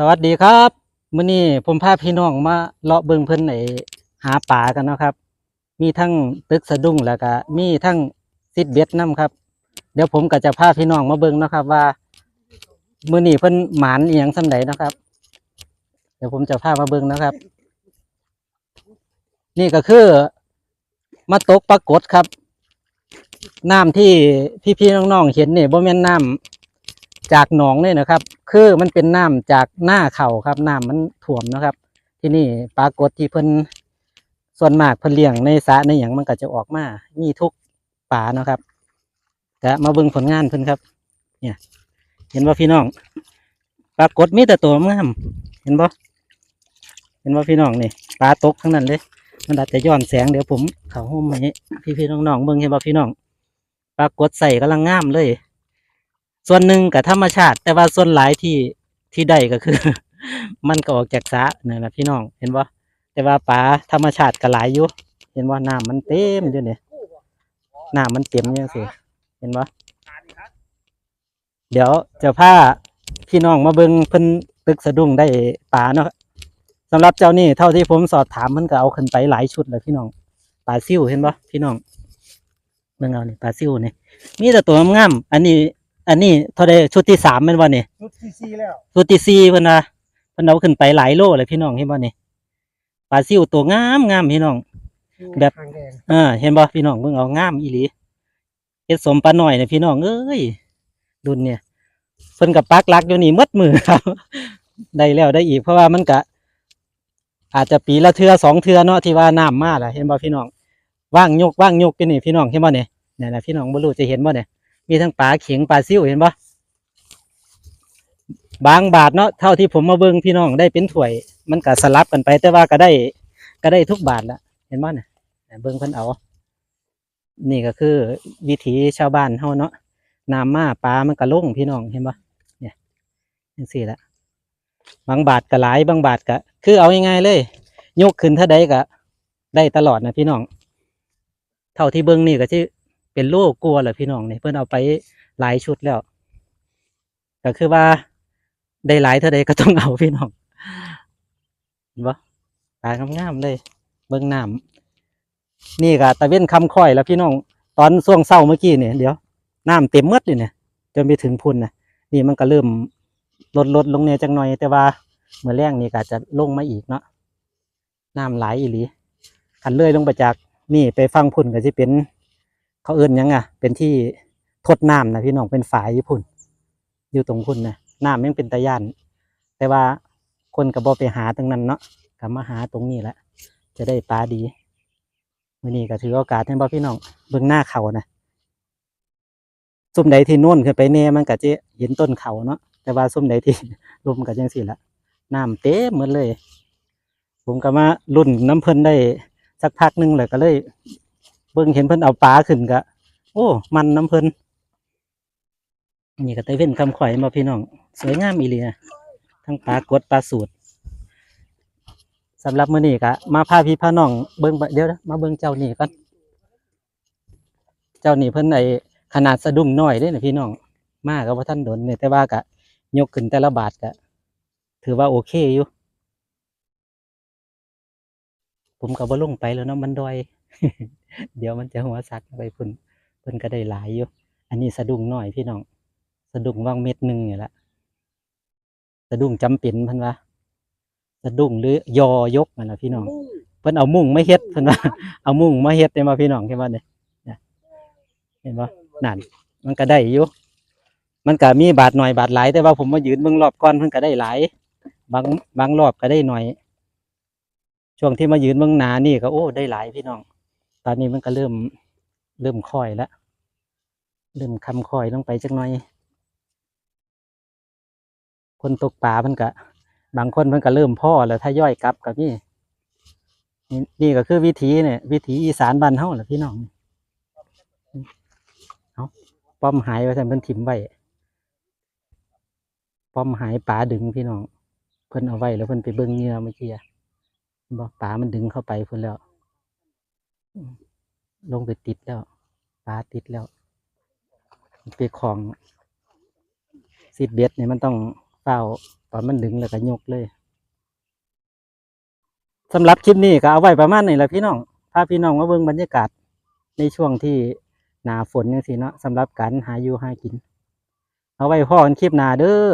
สวัสดีครับมื้อนี้ผมพาพี่น้องมาเลาะเบิ่งเพิ่นไอ้หาปลากันเนาะครับ มีทั้งตึกสะดุ้งแล้วก็มีทั้งซิดเบ็ดนํครับ เดี๋ยวผมก็จะพาพี่น้องมาเบิ่งเนาะครับ ว่ามื้อนี้เพิ่นหมานอีหยังส่ำใดเนะครับ เดี๋ยวผมจะพามาเบิ่งนะครับ นี่ก็คือมาตกปลากดครับน้ำที่พี่ๆน้องๆเห็นนี่บ่แม่นน้ำ จากหนองเลยนะครับ คือมันเป็นน้ำจากหน้าเขาครับน้ำมันท่วมนะครับ ที่นี่ปลากดที่เพิ่นส่วนมากเพิ่นเลี้ยงในสระในหยังมันก็จะออกมา มีทุกป่านะครับก็มาเบิ่งผลงานเพิ่นครับ เนี่ย เห็นว่าพี่น้องปลากดมีแต่ตัวงามเห็นบ่เห็นว่าพี่น้องนี่ปลาตกทั้งนั้นเลย มันอาจจะย้อนแสงเดี๋ยวผมเขาห่มให้พี่ๆน้องๆเบิ่งเห็นบ่พี่น้อง ปรากฏใส่กำลังงามเลย ส่วนหนึ่งกับธรรมชาติ แต่ว่าส่วนหลายที่ที่ได้ก็คือ มันก็ออกจากสระนี่นนะพี่น้องเห็นบ่แต่ว่าปลาธรรมชาติก็หลายอยู่เห็นว่าน้ำมันเต็มอยู่เนี่ยน้ำมันเต็มอยังสิเห็นบ่เดี๋ยวจะพาพี่น้องมาเบิ่งเพิ่นตึกสะดุ้งได้ปลาเนาะสำหรับเจ้านี่เท่าที่ผมสอบถามมันก็เอาขึ้นไปหลายชุดเลยพี่น้องปลาซิ่วเห็นบ่พี่น้องเบิ่งเอาเนี่ยปลาซิ่วเนี่ยมีแต่ตัวงามอันนี้ อันนี้เท่าใดชุดที่สามแม่นบ่นี่ชุดที่สี่แล้วชุดที่สี่เพิ่นว่าเพิ่นเอาขึ้นไปหลายโลเลยพี่น้องเห็นบ่นี่ปลาซิวตัวงามงามพี่น้องแบบ ทางแดงอ่าเห็นบ่พี่น้องเบิ่งเอางามอีหลีเฮ็ดสมปลาหน่อยนะพี่น้องเอ้ยรุ่นเนี่ยเพิ่นกับปักหลักอยู่นี่หมดมือครับ ได้แล้วได้อีกเพราะว่ามันก็อาจจะปีละเทื่อสองเทื่อเนาะที่ว่าน้ำมาล่ะเห็นบ่พี่น้องว่างยกว่างยกกันนี่พี่น้องเห็นบ่เนี่ยเนี่ยนะพี่น้องบ่รู้จะเห็นบ่เนี่ย มีทั้งปลาเข็งปลาซิ่วเห็นบ่บางบาทเนาะเท่าที่ผมมาเบิ่งพี่น้องได้เป็นถ้วย มันก็สลับกันไป แต่ว่าก็ได้ก็ได้ทุกบาทละเห็นบ่เนี่ยเบิ่งเพิ่นเอา นี่ก็คือ วิถีชาวบ้านเฮาเนาะน้ำมาปลามันก็ลงพี่น้องเห็นปะเนี่ยจังซี่ละบางบาทก็หลายบางบาทก็คือเอาง่ายๆเลย ยกขึ้นเท่าใดก็ได้ตลอดนะพี่น้อง เท่าที่เบิ่งนี่ก็สิ เป็นโลกลัวแหละพี่น้องเนี่ยเพิ่นเอาไปหลายชุดแล้ว ก็คือว่าได้หลายเท่าใดก็ต้องเอาพี่น้องเห็นปะปลางามๆเลย เบิ่งน้ำนี่ก็ตะเว้นคำค่อยแล้วพี่น้อง ตอนช่วงเศร้าเมื่อกี้เนี่ยเดี๋ยวน้ำเต็มหมดเลยเนี่ยจนไปถึงพุ่นนะนี่มันก็เริ่มลดลดลงเนี่ยจังหน่อยแต่ว่าเมื่อแรงนี่ก็จะลงมาอีกเนาะน้ำไหลอีหลีขันเลื่อยลงไปจากนี่ไปฟังพุ่นก็จะเป็น เขาเอื้นยังอะ เป็นที่ทดน้ำนะพี่น้องเป็นฝายญี่ปุ่น อยู่ตรงพุ่นนะน้ำยังเป็นตะย่าน แต่ว่าคนกับบอไปหาตรงนั้นเนาะกลับมาหาตรงนี้แหละจะได้ปลาดีมื่อนี้ก็ถือโอกาสให้บ่พี่น้องเบิ่งหน้าเขานะซุ่มใดที่โน่นขึ้นไปแน่มันก็จะเห็นต้นเขาเนาะแต่ว่าซุ่มใดที่ลมก็จังสี่ละน้ำเต็มหมดเลย ผมก็มารุ่นน้ำเพลินได้สักพักนึงเลยก็เลย เบิ่งเห็นเพิ่นเอาปลาขึ้นก็โอ้ มันน้ำเพิ่นนี่ก็ไต้เว้นคำข่อยมาพี่น้อง สวยงามอีหลีนะทั้งปลากดปลาสูตรสำหรับมื้อนี้ก็มาพาพี่พาน้องเบิ่งเดี๋ยวนะมาเบิ่งเจ้านี่ก่อนเจ้านี่เพิ่นไอขนาดสะดุ้งน้อยเด้นะพี่น้อง มาก็บ่ทันโดนเนี่ยแต่ว่าก็ยกขึ้นแต่ละบาทก็ถือว่าโอเคอยู่ ผมก็บ่ลงไปแล้วเนาะมันดอย เดี๋ยวมันจะหัวสักไปพุ่นเพิ่นก็ได้หลายอยู่ อันนี้สะดุ้งน้อยพี่น้อง สะดุ้งวางเม็ดหนึงนี่แหละสะดุ้งจำเป็นเพิ่นว่าสะดุ้งหรือยอยกนั่นนะพี่น้อง เพิ่นเอามุ้งไม่เฮ็ดเพิ่นว่าเอามุ้งมาเฮ็ดได้มาพี่น้องเห็นบ่เนี่ยเนี่ยเห็นบ่นั่น มันก็ได้อยู่ มันก็มีบาทหน่อยบาทหลายแต่ว่าผมมายืนเบิ่งรอบก่อนเพิ่นก็ได้หลายบางบางรอบก็ได้หน่อย ช่วงที่มายืนเบิ่งหนานี่ก็โอ้ได้หลายพี่น้องต อนนี้มันก็เริ่มเริ่มค่อยแล้วเริ่มคำค่อยลงไปจักหน่อย คนตกปลาเพิ่นก็บางคนเพิ่นก็เริ่มพ่อแล้วถ้าย่อยกลับกับนี่นี่ก็คือวิถีเนี่ยวิถีอีสานบ้านเฮาแหละพี่น้องเอาป้อมหายไว้ท่านเพิ่นถิ่มไว้ป้อมหายปลาดึงพี่น้อง เพิ่นเอาไว้แล้วเพิ่นไปเบิ่งเหงื่อเมื่อกี้บอะบ่ามันดึงเข้าไปเพิ่นแล้ว ลงไปติดแล้วปลาติดแล้วไปของซีดเบ็ดเนี่ยมันต้องเฝ้าตอนมันดึงแล้วก็ยกเลยสำหรับคลิปนี้ก็เอาไว้ประมาณนี้แหละพี่น้องพาพี่น้องมาเบิ่งบรรยากาศในช่วงที่หนาฝนจังซี่เนาะสำหรับการหาอยู่หากิน เอาไว้พ่อกันคลิปหนาเด้อ